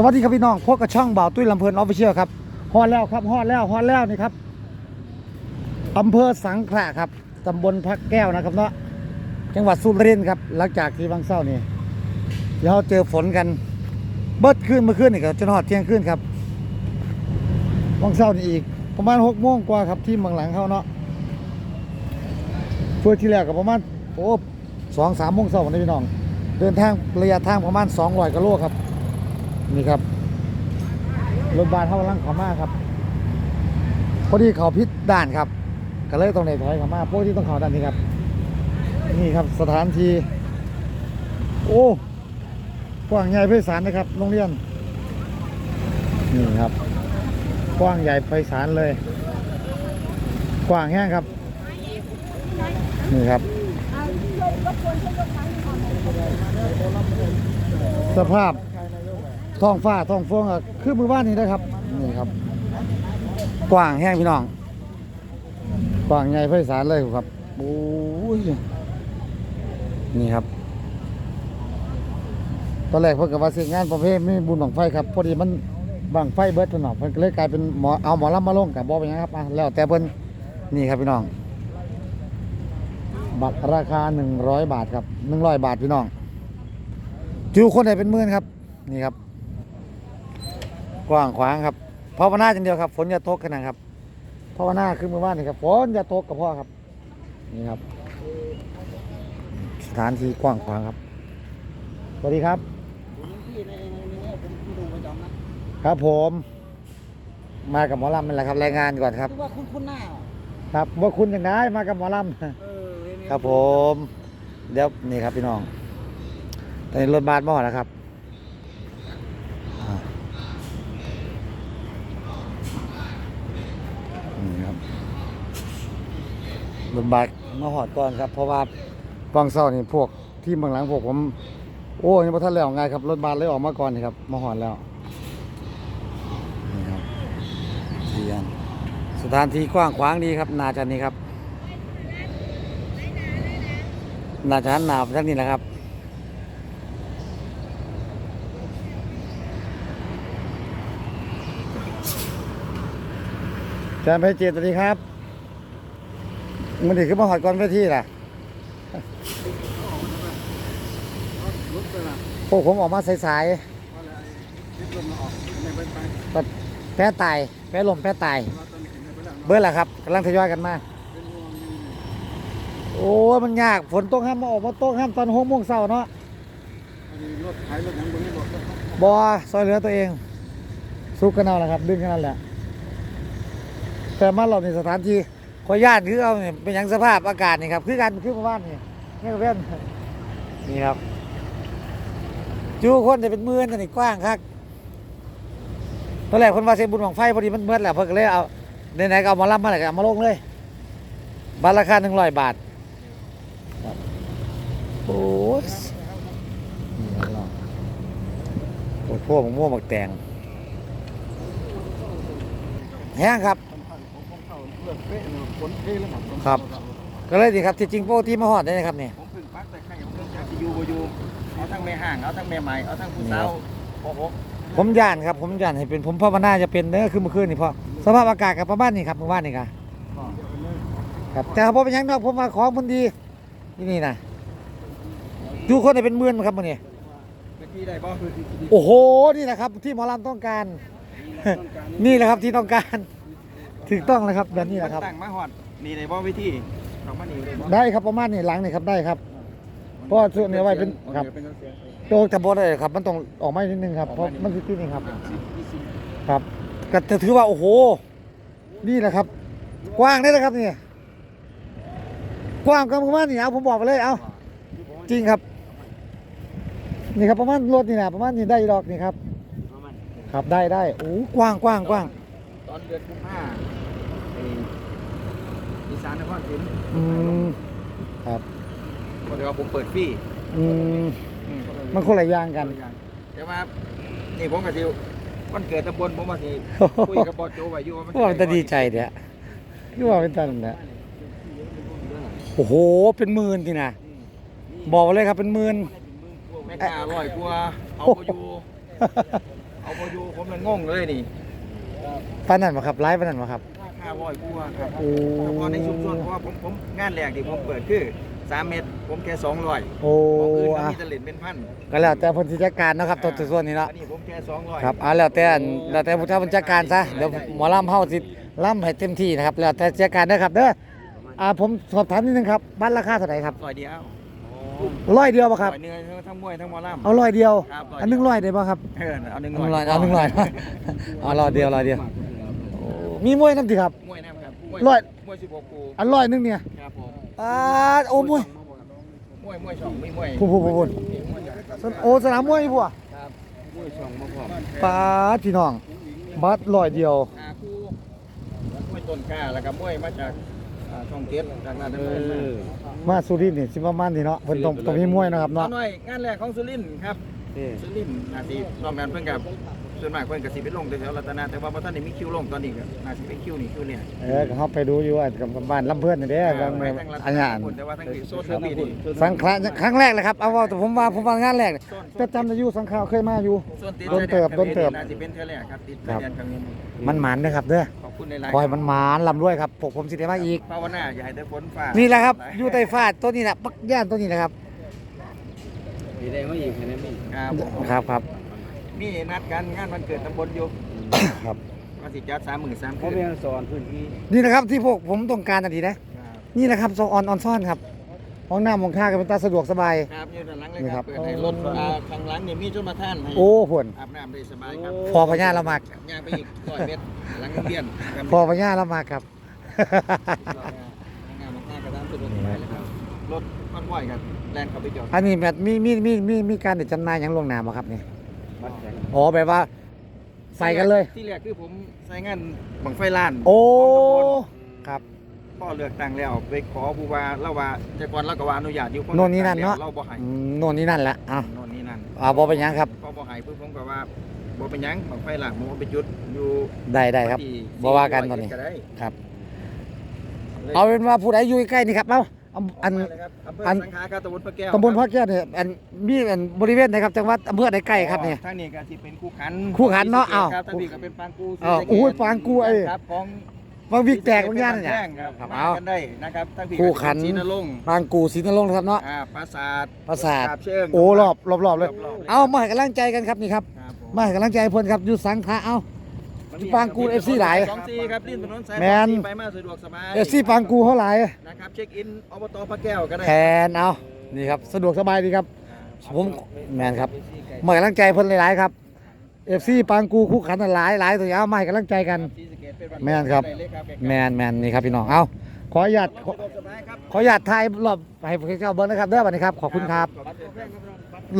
สวัสดีครับพี่น้องพบกับช่องบ่าวตุ้ยลำเพลินออฟฟิเชียลครับฮอดแล้วครับฮอดแล้วฮอดแล้วนี่ครับอำเภอสังขละครับตำบลพระแก้วนะครับเนาะจังหวัดสุรินทร์ครับ หลังจากที่บางเศร้านี่เดี๋ยวเราเจอฝนกัน เบิดขึ้นเมื่อคืนนี่ก็จนหอดเที่ยงคืนครับบางเศร้านี่อีก ประมาณหกโมงกว่าครับที่เมืองหลังเขาเนาะเพื่อที่แรกก็ประมาณโอ้สองสามโมงเช้าวันนี้พี่น้อง เดินทางระยะทางประมาณ200กิโลครับ นี่ครับ รถบานเข้าลังเขามาครับ พอดีเขาพิษด่านครับ ก็เลยตรงไหนถอยเขามาพวกที่ต้องเขาด้านนี้ครับ นี่ครับสถานที่ โอ้กว้างใหญ่ไพศาลนะครับโรงเรียน นี่ครับ กว้างใหญ่ไพศาลเลย กว้างแห้งครับ นี่ครับ สภาพ ท้องฟ้าท้องฟ้องก็คือมือบ้านนี้นะครับนี่ครับ กว้างแห้งพี่น้อง กว้างใหญ่ไพศาลเลยครับโอ้ยนี่ครับ ตอนแรกเพิ่นกับว่าสิงานประเภทไมีบุญบังไฟครับพอดีมันบังไฟเบิดตัวหนอเพิ่นเลยกลายเป็นหมอเอาหมอลำมาลงกับบ่เป็นหยังครับอะแล้วแต่เพิ่นนี่ครับพี่น้อง บัตรราคา 100 บาทครับ100 บาทพี่น้องจูคนไหนเป็นหมื่นครับ นี่ครับ กว้างขวางครับภาวนาจังเดียวครับ ฝนอย่าตกกันนะครับภาวนาคือเมื่อวานนี่ครับฝนอย่าตกกับพ่อครับ นี่ครับ สถานที่กว้างขวางครับสวัสดีครับครับผม มากับหมอลำนี่แหละครับรายงานก่อนครับคือว่าคุณคุณหน้าครับว่าคุณอย่างไรมากับหมอลำเออเห็นไหมครับผม เดี๋ยวนี่ครับพี่น้องตอนนี้รถบัสมาแล้วครับอ่านี่ครับ รถบัสมาหอดก่อนครับ เพราะว่าฟองเศร้านี่พวกที่เมืองหลังพวกผม โอ้ยังพอท่านแล้วไงครับ รถบัสเลยออกมาก่อนนี่ครับมาหอดแล้วนี่ครับเทียนสถานที่กว้างขวางดีครับนาจันนี้ครับนาจันหนาวไปทางนี้แหละครับอาจารย์ไพเจตสวัสดีครับ มันถึงขึ้นมาหอดก่อนเพื่อที่ล่ะรถไปละพวกผมออกมาสายเพราะอะไรยึดลมมาออกในไปไปๆแพ้ตาย แพ้ลมแพ้ตายว่าตอนนี้ขึ้นไปแล้วเบิร์แหละครับกำลังทยอยกันมาเป็นห่วงอยู่โอ้ยมันยากฝนตกห้ามมาออกมาตกห้ามตอนหกโมงเช้าเนาะอันนี้รถขายรถหยังบนนี้รถบอซอยเหลือตัวเองซุกกันเอาแหละครับ ดึงกันนั่นแหละแต่มาเราในสถานที่ ขอย่านคือเอาเนี่ยเป็นอย่างสภาพอากาศนี่ครับ คือกันคือเมื่อวานนี่นี่ก็เป็นนี่ครับจูคนจะเป็นมื่นแต่นี่กว้างครับตอนแรกคนว่าเซบุญของไฟพอดีมันเมื่อแหละเพิ่นก็เลยเอาไหนๆก็เอามารับมาเลยก็เอามาลงเลยบัตรราคาหนึ่งร้อยบาทโอ้ยนี่ครับน้องโอ้พวกม่วงมักแตงแห้งครับ ผมเข้าเลือดเป๊ะเลยฝนเทแล้วครับครับ ก็เลยดีครับที่จริงปกติมาหอดได้นะครับเนี่ย ผมพึ่งปักแต่ใครเอาเรื่องจากที่อยู่บ่อยู่เอาทั้งแม่ห่างเอาทั้งแม่ใหม่เอาทั้งผู้สาวโอ้โหผมย่านครับ ผมย่านให้เป็นผมภาวนาจะเป็นเด้อคือเมื่อคืนนี่พอสภาพอากาศกับประมาณนี้ครับเมื่อวานนี่ครับครับแต่ผมเป็นหยังดอกผมมาของมันดีที่นี่นะดูคนได้เป็นหมื่นครับมันนี่เมื่อกี้ได้บ่คือที่ที่โอ้โหนี่แหละครับ ที่หมอลำต้องการต้องการ นี่แหละครับที่ต้องการ ถูกต้องเลยครับแบบนี้แหละครับ ตั้งมาฮอดนี่ได้บ่วิธีของมันนี่ได้บ่ได้ครับประมาณนี้หลังนี่ครับได้ครับ เพราะว่าส่วนนี้ไว้เป็นครับเป็นเสียงโตจะบดเลยครับ มันต้องออกมานิดนึงครับเพราะมันคือที่นี่ครับ ครับก็จะถือว่าโอ้โห นี่แหละครับ กว้างได้เลยครับนี่กว้างกันประมาณนี้เอาผมบอกไปเลยเอาจริงครับ นี่ครับประมาณรถนี่นะประมาณนี้ได้ดอกนี่ครับ ครับได้ได้โอ้กว้างกว้างกว้างตอนเดือนกุมภาไอ้อี สานนครศรีอืมครับก็เดี๋ยวาผมเปิดฟรีอืมมันคนละอย่างกัน แต่ว่านี่ผมก็สิวันเกิดตำบลผมมาสิคุยกับบอสโจไว้อยู่ว่ามันว่ามันจะดีใจเดี๋ยวคือว่าเป็นตันนะโอ้โหเป็นหมื่นทีนะบอกเลยครับเป็นหมื่นแม่ค้าร้อยกว่าเอาบ่อยู่เอาอยู่ผมเลยงงเลยนี่ปานนั้นบ่ครับไลฟ์ปานนั้นบ่ครับห้าร้อยกว่าครับโอ้ เฉพาะในชุมชนเพราะว่าผมผมงานแรกที่ผมเปิดคือสามเม็ดผมแค่สองร้อยโอ้ของอื่นก็อะมีแตะเล่นเป็นพันก็แล้วแต่เพิ่นสิจัดการเนาะครับตัวส่วนนี้เนาะอันนี้ผมแค่สองร้อยครับอ่าแล้วแต่อันแล้วแต่ผู้เฒ่าผู้จัดการซะเดี๋ยวหมอลำเฮาสิลำให้เต็มที่นะครับแล้วแต่จัดการเด้อครับเด้ออ่าผมสอบถามนิดนึงครับบ้านราคาเท่าไหร่ครับร้อยเดียวร้อยเดียวป่ะครับ ร้อยเนื้อทั้งมวยทั้งหมอลำ เอาร้อยเดียว ครับร้อยเดียว อันหนึงร้อยได้ป่ะครับเออเอาหนึ่งเอาหนึ่งร้ร้ออยยเอาหนึ่งร้อย เอาร้อยเดียวร้อยเดียวโอ้ มีมวยน้ำติครับ มวยนะครับมวยร้อย มวยสิบหกกูอันร้อยหนึงเนี่ยครับผมอ่าโอ้มวยมวยมวยช่องไม่มวยพูดพูดพูดพูดโอ้สนามมวยพวกครับมวยช่องมาพร้อมปาดพี่น้องบัตรร้อยเดียวอ่าคู่มวยต้นกล้าแล้วก็มวยมาจากอ่าช่องเก็ดจากนั้นเออ มาสุรินทร์นี่สิประมาณนี้เนาะเพิ่นต้องต้องมีมวยเนาะครับเนาะเนาะหน่อยงานแรกของสุรินทร์ครับสุรินทร์นาทีรอบนั้นเพิ่นกับส่วนมากเพิ่นก็สิไปลงแถวๆรัตนาแต่ว่าบ่ทันได้มีคิวลงตอนนี้ก็น่าสิไปคิวนี่คิวเนี่ยเออก็เฮาไปดูอยู่อะกับกับบ้านลำเพื่อนนี่เด้ออ่าบางไปเมื่อทางรัตอันนานั้นพุ่นแต่ว่าทางที่โซนทางนี้นี่สังขารครั้งแรกเลยครับ เอาว่าแต่ผมว่าผมว่างานแรกเนี่ยแต่จำได้อยู่สังขารเคยมาอยู่ส่วนติดโดนเติบโดนเติบ น่าสิเป็นเท่าแรกครับติดครับเรียนครั้งนี้มันหมานเด้อครับเด้อขอบคุณในไลน์ขอให้มันหมานลำด้วยครับพวกผมสิได้มาอีกภาวนาอย่าให้ได้ฝนฟ้านี่นี่แหละครับอยู่ใต้ฟ้าต้นนี้แหละปักย่านต้นนี้นะครับมีได้มาอีกไหมนะมี่ครับผมครับครับมีนัดกันงานวันเกิดตำบลอยู่ครับวันสิจัดสามหมื่นสามเขาคืนเป็นสอนพื้นที่นี่นะครับที่พวกผมต้องการทันทีนะครับนี่แหละครับโซออนออนซ่อนครับห้องน้ำของท่ากันเป็นตาสะดวกสบายครับอยู่ด้านหลังเลยนี่คครัรับบเปิดให้รถอ่าข้างหลังนี่มีชุดมาท่านให้โอ้ผลอาบน้ำได้สบายครับพอพญาละมากย่างไปอีกร้อยเมตรหลังโรงเรียนครับพอพญาละมากครับ รับรถคอนวอยครับแลนเข้าไปจอดอันนี้แบบมีมีมีมีมีการเด็ดจำหน่ายอย่างล่วงหน้าบ่ครับนี่บัดแข็งอ๋อแบบว่า ใส่กันเลย ที่แรกคือผมใส่งานบังไฟล้านโอ้ของตำบลครับ พ่อเลือกตั้งแล้วไปขอผู้ว่าเล่าว่าแต่ก่อนเราก็ว่าอนุญาตอยู่โน่นนี่นั่นเนาะ เราบ่ให้อืมโน่นนี่นั่นแหละอะโน่นนี่นั่นอ่าบ่เป็นหยังครับ พอบ่ให้ปุ๊บผมก็ว่าบ่เป็นหยังบังไฟล้านผมเอาไปจุดอยู่ได้ได้ครับ ที่บ่ว่ากันตอนนี้ ก็ได้ครับ เอาเป็นว่าผู้ใดอยู่ใกล้นี่ครับเอาเอาอันมาเลยครับอำเภออัน สังขารครับตำบลพระแก้วตำบลพระแก้วเนี่ยอันมีอันบริเวณไหนครับจังหวัดอำเภอใดใกล้ครับเนี่ย ทางนี้ก็สิเป็นคู่ขันคู่ขันเนาะอ้าว ครับทางนี้ก็เป็นปางกูอ้าวอุ้ยปางกูไอ้ครับของบางวิกแตกบางย่านเนี่ย ครับครับมาเอากันได้นะครับทางพี่คู่ขันศรีนรงค์บางกูศรีนรงค์นะครับเนาะ อ่าปราสาทปราสาทกบเชิงโอ้รอบรอบรอบเลยรอบๆเอามาให้กำลังใจกันครับนี่ครับ ครับผม มาให้กำลังใจเพิ่นครับอยู่สังขะเอา ปางกู FC หลาย สองสี่ครับริมถนนสายแม่นสองสี่ไปมาสะดวกสบายเอฟซีปางกูเท่าไหร่นะครับเช็คอินอบตพระแก้วก็ได้แทนเอานี่ครับสะดวกสบายดีครับ ผมแมนครับมาให้กำลังใจเพิ่นหลายๆครับเอฟซีปางกูคู่ขันหลายหลายตัวเอามาให้กำลังใจกัน ศรีสะเกษเป็นวันแม่นครับ ได้เลยครับแมนแมนนี่ครับพี่น้องเอาขออนุญาตขอสะดวกสบายครับขออนุญาตถ่ายรอบให้พวกเจ้าเบิ้งนะครับเด้อบัดนี้ครับขอบคุณครับขอบคุณครับ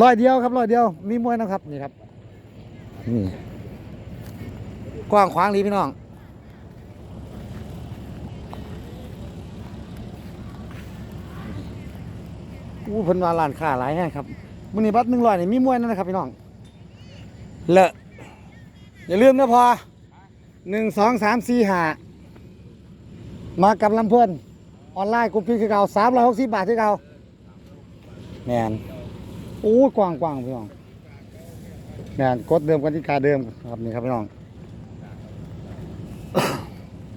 ร้อยเดียวครับร้อยเดียว มีมวยนะครับนี่ครับนี่ กว้างขวางดีพี่น้อง อู้เพิ่นว่าร้านค้าหลายแห่งครับมื้อนี้บัตร100นี่มีมวยนั่นนะครับพี่น้องเลอะอย่าลืมนะพอ1 2 3 4 5มากับลำเพิ่อนออนไลน์กลุ่มคือเก่า360บาทคือเก่าแม่นโอ้กว้างกว้างพี่น้องงานกดเดิมกติกาเดิมครับนี่ครับพี่น้อง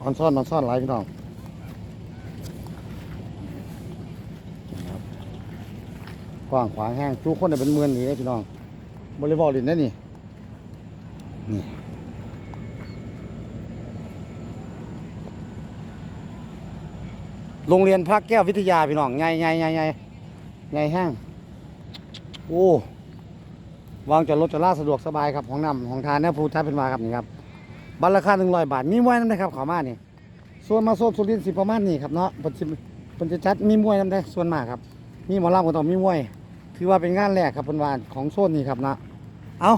ออนซ่อนออนซ่อนหลายพี่น้องกว้างขวางแห้งทุกคนเนี่ยเป็นหมื่นนี่พี่น้องบริบอลลินได้นี่นี่โรงเรียนพระแก้ววิทยาพี่น้องใหญ่ใหญ่ใหญ่ใหญ่ใหญ่แห้งโอ้วางจอดรถจอดลาสะดวกสบายครับของนำของทานเนี่ยผู้ท้าเป็นมาครับนี่ครับ บัตรราคาหนึ่งร้อยบาท มีมวยน้ำได้ครับขอมานี่ ส่วนมาโซนสุรินทร์สิประมาณนี้ครับเนาะเปิดสิเปิดจะจัดมีมวยน้ำได้ส่วนมากครับ มีหมอลำก็ต้องมีมวย ถือว่าเป็นงานแรกครับเป็นวานของโซนนี้ครับนะเอา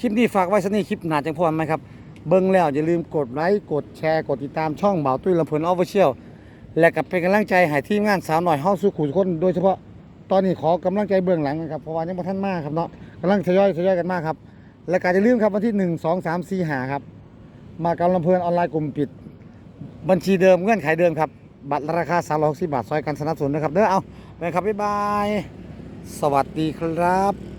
คลิปนี้ฝากไว้สนี่คลิปหนาจังพรไหมครับ เบิ้งแล้วอย่าลืมกดไลค์ กดแชร์ กดติดตามช่องเบาตุ้ยลำเพลินออฟฟิเชียล และกับเป็นกำลังใจให้ทีมงานสาวหน่อยเฮาสู่ขู่ทุกคน โดยเฉพาะตอนนี้ขอกำลังใจเบื้องหลังนะครับ เพราะว่ายังบ่ทันมากครับเนาะกำลังทยอยทยอยกันมากครับ และการจะลืมครับวันที่1 2 3 4 5ครับ มากับลำเพลินออนไลน์กลุ่มปิด บัญชีเดิมเงื่อนไขเดิมครับ บัตรราคา360บาทซอยกันสนับสนุนนะครับเด้อเอาไปครับบ๊ายบาย สวัสดีครับ